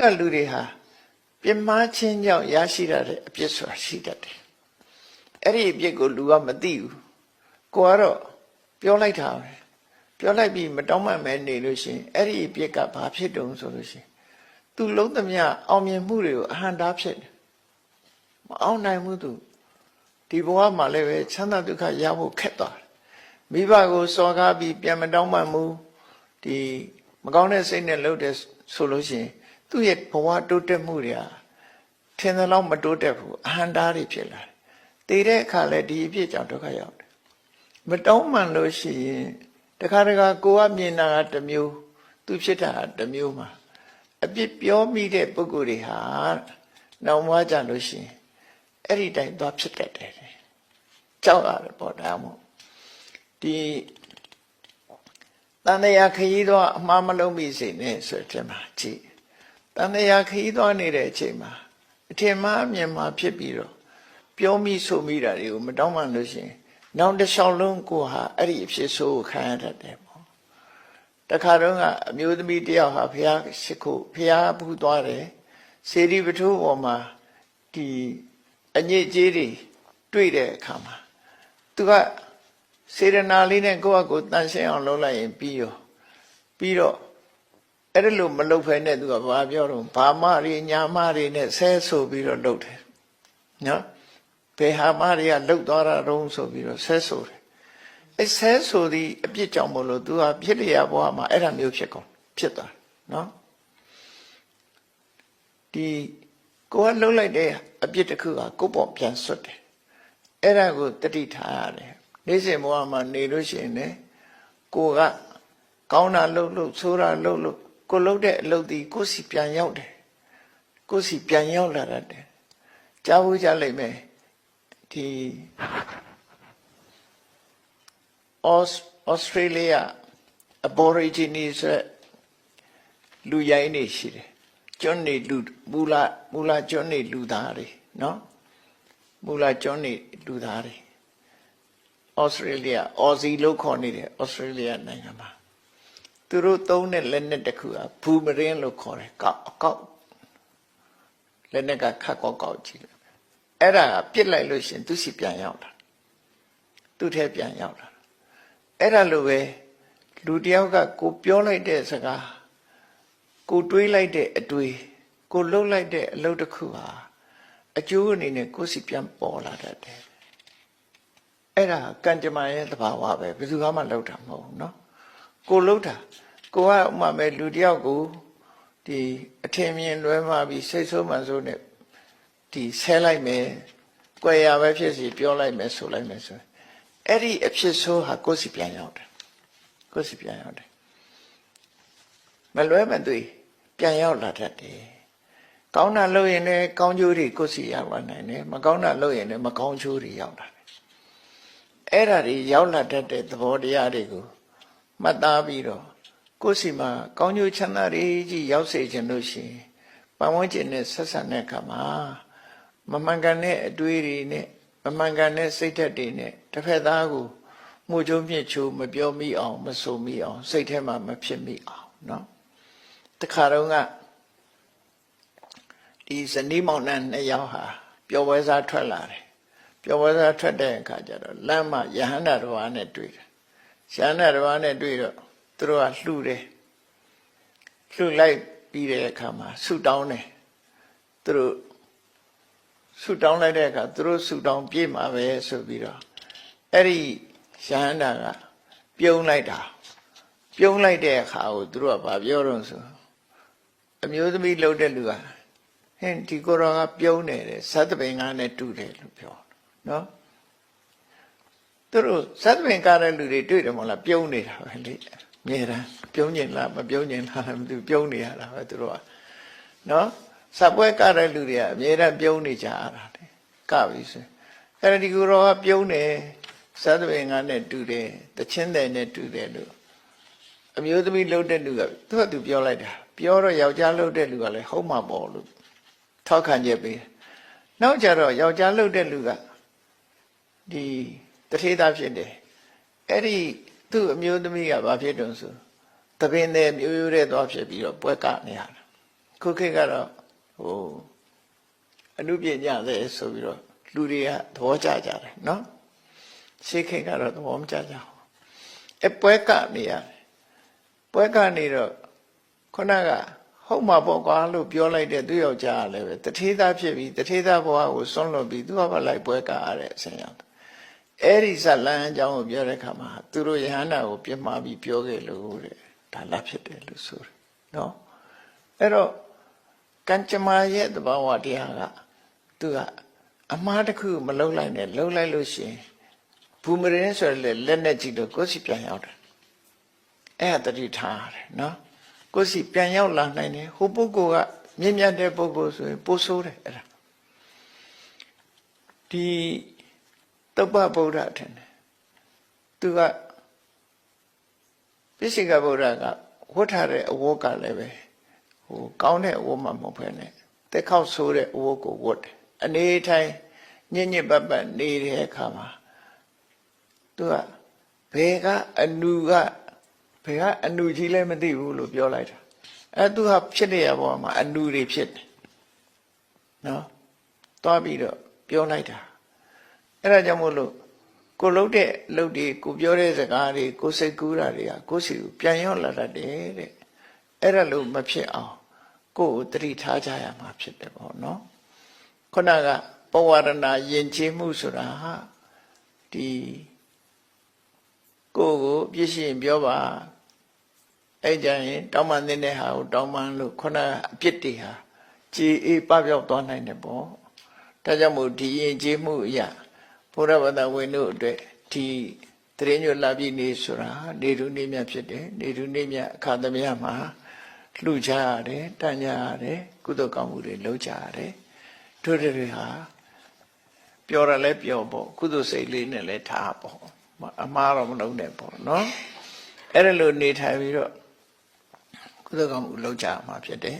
ကလူတွေဟာပြင်းမာချင်းကြောင့်ရရှိရတဲ့အပြစ်ဆိုတာရှိတတ်တယ်အဲ့ဒီအပြစ်ကိုလူကမသိဘူးကိုကတော့ပြောလိုက်တာပဲပြောလိုက်ပြီးမတောင်းမှမဲနေလို့ရှိရင်အဲ့ဒီအပြစ်ကဘာဖြစ်တုံဆိုလို့ရှိရင်သူလုံးသမျှအောင်မြင်မှုတွေကိုအဟံတားဖြစ်တယ်မအောင်နိုင်ဘူးသူဒီဘဝမှာလည်းပဲချမ်းသာဒုက္ခရဖို့ခက်သွားတယ်မိဘကိုစော်ကားပြီးပြန်မတောင်းမှမှုဒီမကောင်းတဲ့စိတ်နဲ့လှုပ်တဲ့ဆိုလို့ရှိရင် သူ့ရဲ့ဘဝတိုးတက်မှုတွေဟာထင်သလောက်မတိုးတက်ဘူးအဟံတားတွေဖြစ်လာတယ်တည်တဲ့အခါလဲဒီအဖြစ်ကြောင့်ဒုက္ခရောက်တယ်မတောင်းမှန်လို့ရှိရင်တခါတခါကိုကမြင်တာကတစ်မျိုးသူဖြစ်တာကတစ်မျိုးမှာအပြစ်ပြောမိတဲ့ပုဂ္ဂိုလ်တွေဟာနောက်မှကြလို့ရှိရင်အဲ့ဒီတိုင်သွားဖြစ်တတ်တယ်ကြောက်ရတယ်ပေါ့ဒါမှမဟုတ်ဒီတန်တရားခရီးတော့အမှားမလုံးမိစေနဲ့ဆိုတဲ့မှာကြည့် တန်တရားခရီးသွားနေတဲ့အချိန်မှာအထင်မှားအမြင်မှာဖြစ်ပြီးတော့ပြောမိဆိုမိတာတွေကိုမတောင်းမှလို့ရှိရင်နောက်တစ်လျှောက်လုံးကိုဟာအဲ့ဒီအဖြစ်ဆိုးကိုခံရတတ်တယ်ပေါ့တခါတော့ကအမျိုးသမီးတယောက်ဟာဖះရှိခိုးဖះဘူးသွားတယ်စေတီပထိုးပေါ်မှာဒီအညစ်အကြေးတွေတွေ့တဲ့အခါမှာသူကစေရနာလေးနဲ့ကိုယ့်အကိုတန်ရှင်းအောင်လုပ်လိုက်ရင်ပြီးရောပြီးတော့ အဲ့ဒါလို့မလုပ်ဖဲနဲ့သူကဘာပြောတော့ဘာမတွေညာမတွေနဲ့ဆဲဆိုပြီးတော့လုပ်တယ်နော်ဘယ်ဟာမတွေကလှုပ်သွားတာတုံးဆိုပြီးတော့ဆဲဆိုတယ်အဲဆဲဆိုသည်အပြစ်ကြောင့်မလို့သူကဖြစ်လျက်ဘဝမှာအဲ့ဒါမျိုးဖြစ်ကုန်ဖြစ်သွားနော်ဒီကိုကလှုပ်လိုက်တဲ့အပြစ်တစ်ခုကကိုယ့်ပေါ်ပြန်ဆွတ်တယ်အဲ့ဒါကိုတတိထားရတယ်နေ့စဉ်ဘဝမှာနေလို့ရှိရင်လည်းကိုကကောင်းတာလှုပ်လို့ဆိုးတာလှုပ်လို့ ကိုလှုပ်တဲ့အလုပ်ဒီကိုစီပြန်ရောက်တယ်ကိုစီပြန်ရောက်လာတတ်တယ်ကြားဖို့ကြလိမ့်မယ်ဒီအော့ဩစတြေးလျ aborigines ဆိုတဲ့လူရိုင်းနေရှိတယ်ကျွန်းနေလူမူလာမူလာကျွန်းနေလူသားတွေနော်မူလာကျွန်းနေလူသားတွေဩစတြေးလျအော်စီလို့ခေါ်နေတယ်ဩစတြေးလျနိုင်ငံမှာ သူတို့သုံးတဲ့လက်နက်တစ်ခုကဘူမရင်းလို့ခေါ်တယ်ကောက်အကောက်လက်နက်ကခတ်ကောက်ကောက်ကြည့်တယ်အဲ့ဒါကပြစ်လိုက်လို့ရှရင်သူစီပြန်ရောက်တာသူ့ထဲပြန်ရောက်တာအဲ့ဒါလိုပဲလူတယောက်ကကိုပြောလိုက်တဲ့စကားကိုတွေးလိုက်တဲ့အတွေးကိုလှုပ်လိုက်တဲ့အလုပ်တစ်ခုဟာအကျိုးအနေနဲ့ကိုယ်စီပြန်ပေါ်လာတတ်တယ်အဲ့ဒါကံကြမ္မာရဲ့သဘာဝပဲဘယ်သူမှလှုပ်တာမဟုတ်ဘူးเนาะ ကိုလှုပ်တာကိုကဥမာမဲ့လူတယောက်ကိုဒီအထင်မြင်လွဲမှားပြီးစိတ်ဆိုးမှန်ဆိုးနဲ့ဒီဆဲလိုက်မယ်၊ကြွယ်ရပဲဖြစ်စီပြောလိုက်မယ်ဆိုလိုက်မယ်ဆိုရင်အဲ့ဒီအဖြစ်ဆိုးဟာကိုယ်စီပြန်ရောက်တယ်ကိုယ်စီပြန်ရောက်တယ်မလွဲမသွေပြန်ရောက်လာတတ်တယ်ကောင်းတာလုပ်ရင်လည်းကောင်းကျိုးတွေကိုယ်စီရောက်လာနိုင်တယ်မကောင်းတာလုပ်ရင်လည်းမကောင်းကျိုးတွေရောက်လာတယ်အဲ့ဒါတွေရောက်လာတတ်တဲ့သဘောတရားတွေကို မှတ်သားပြီးတော့ကိုယ်စီမှာကောင်းကျိုးချမ်းသာတွေကြီးရောက်စေခြင်းလို့ရှိရင်ပတ်ဝန်းကျင်နဲ့ဆက်ဆံတဲ့အခါမှာမမှန်ကန်တဲ့အတွေးတွေနဲ့မမှန်ကန်တဲ့စိတ်ဓာတ်တွေနဲ့တစ်ဖက်သားကိုမှုချိုးမြင့်ချိုးမပြောမိအောင်မဆိုမိအောင်စိတ်ထဲမှာမဖြစ်မိအောင်เนาะတခါတော့ကဒီဇနီးမောင်နှံနှစ်ယောက်ဟာပျော်ပွဲစားထွက်လာတယ်ပျော်ပွဲစားထွက်တဲ့အခါကျတော့လမ်းမှာယဟန္တာတော်အားနဲ့တွေ့တယ် ယဟန္တာတော်အားနဲ့တွေ့တော့သူတို့ကလှူတယ်လှူလိုက်ပြီးတဲ့အခါမှာဆူတောင်းတယ်သူတို့ဆူတောင်းလိုက်တဲ့အခါသူတို့ဆူတောင်းပြေးမှာပဲဆိုပြီးတော့အဲ့ဒီရဟန္တာကပြုံးလိုက်တာပြုံးလိုက်တဲ့အခါကိုသူတို့ကဘာပြောတော့ဆိုအမျိုးသမီးလှုပ်တဲ့လူကဟင်ဒီကိုရောကပြုံးနေတယ်သတ္တပင်ကနဲ့တူတယ်လို့ပြောနော် သူတို့သတ္တပင်ကားတဲ့လူတွေတွေ့တယ်မဟုတ်လားပြုံးနေတာပဲလေမြဲတမ်းပြုံးကျင်လားမပြုံးကျင်လားမသိပြုံးနေရတာပဲသူတို့ကနော်စပွဲကတဲ့လူတွေကအမြဲတမ်းပြုံးနေကြရတာလေကပြီဆိုအဲ့ဒီကိုရောကပြုံးတယ်သတ္တပင်ကနဲ့တူတယ်တချင်းတယ်နဲ့တူတယ်လို့အမျိုးသမီးလှုပ်တဲ့လူကသူကသူပြောလိုက်တာပြောတော့ယောက်ျားလှုပ်တဲ့လူကလည်းဟုတ်မှာပေါ့လို့ထောက်ခံချက်ပေးနောက်ကြတော့ယောက်ျားလှုပ်တဲ့လူကဒီ တထေးသားဖြစ်တယ်အဲ့ဒီသူ့အမျိုးသမီးကဘာဖြစ်တုံးဆိုတပင်တဲ့မျိုးရိုးတဲ့သွားဖြစ်ပြီးတော့ပွဲကနေရတာခုခေတ်ကတော့ဟိုအနုပညာတဲ့ဆိုပြီးတော့လူတွေကသဘောကျကြတယ်နော်ရှေးခေတ်ကတော့သဘောမကျကြဘူးအပွဲကနေရတယ်ပွဲကနေတော့ခုနကဟုတ်မှာပေါ့ကွာလို့ပြောလိုက်တဲ့သူယောက်ျားကလည်းပဲတထေးသားဖြစ်ပြီးတထေးသားဘဝကိုဆွန့်လွတ်ပြီးသူကဘာလိုက်ပွဲကရတဲ့အဆင်ရောက်တယ် အဲ့ဒီဇလန်းအကြောင်းကိုပြောတဲ့အခါမှာသူတို့ယဟန္တာကိုပြစ်မှားပြီးပြောခဲ့လို့တဲ့ဒါလားဖြစ်တယ်လို့ဆိုတယ်နော်အဲ့တော့ကံကြမ္မာရဲ့သဘာဝတရားကသူကအမှားတစ်ခုမလုံးလိုက်နဲ့လုံးလိုက်လို့ရှိရင်ဘူမရင်ဆိုရယ်လက်နဲ့ကြည့်လို့ကိုယ်စီပြန်ရောက်တယ်အဲ့ဒါတတိထားရတယ်နော်ကိုယ်စီပြန်ရောက်လာနိုင်တယ်ဟိုပုဂ္ဂိုလ်ကမြင့်မြတ်တဲ့ပုဂ္ဂိုလ်ဆိုရင်ပိုဆိုးတယ်အဲ့ဒါဒီ တုပ္ပဗုဒ္ဓထင်တယ်သူကပိစိကဗုဒ္ဓကဝတ်ထားတဲ့အဝတ်ကလည်းပဲဟိုကောင်းတဲ့အဝတ်မှမဟုတ်ဘဲနဲ့တက်ခေါက်ဆိုးတဲ့အဝတ်ကိုဝတ်တယ်အနေထိုင်ညဉ့်ညဉ့်ပတ်ပတ်နေတဲ့အခါမှာသူကဘယ်ကအနူကဘယ်ကအနူကြီးလဲမသိဘူးလို့ပြောလိုက်တာအဲသူကဖြစ်နေရပေါ်မှာအနူတွေဖြစ်တယ်နော်သွားပြီးတော့ပြောလိုက်တာ အဲ့ဒါကြောင့်မို့လို့ကိုလှုပ်တဲ့လှုပ်တွေကိုပြောတဲ့စကားတွေကိုစိတ်ကူးတာတွေကကိုယ်စီကိုပြန်ရောက်လာတတ်တယ်တဲ့အဲ့ဒါလို့မဖြစ်အောင်ကိုယ်ကိုတတိထားကြရမှာဖြစ်တယ်ပေါ့နော်ခုနကပဝရဏယဉ်ကျေးမှုဆိုတာဟာဒီကိုယ်ကိုပြည့်စုံပြောပါအဲ့ကြရင်တောင်းပန်တဲ့ဟာကိုတောင်းပန်လို့ခုနကအပြစ်တွေဟာကြည်အေးပပြောက်သွားနိုင်တယ်ပေါ့ဒါကြောင့်မို့ဒီယဉ်ကျေးမှုအရာ ဘုရားဘာသာဝင်တို့အတွက်ဒီတရင်ညွတ်လာပြီနေဆိုတာနေထုနေမြတ်ဖြစ်တယ်နေထုနေမြတ်အခါသမယမှာလှူကြရတယ်တန်ကြရတယ်ကုသိုလ်ကောင်းမှုတွေလုပ်ကြရတယ်တို့တွေဟာပြောရလဲပြောပေါ့ကုသိုလ်စိတ်လေးနဲ့လဲထားပေါ့အမှားတော့မလုပ်နဲ့ပေါ့နော်အဲ့ဒါလိုနေထိုင်ပြီးတော့ကုသိုလ်ကောင်းမှုလုပ်ကြမှာဖြစ်တယ်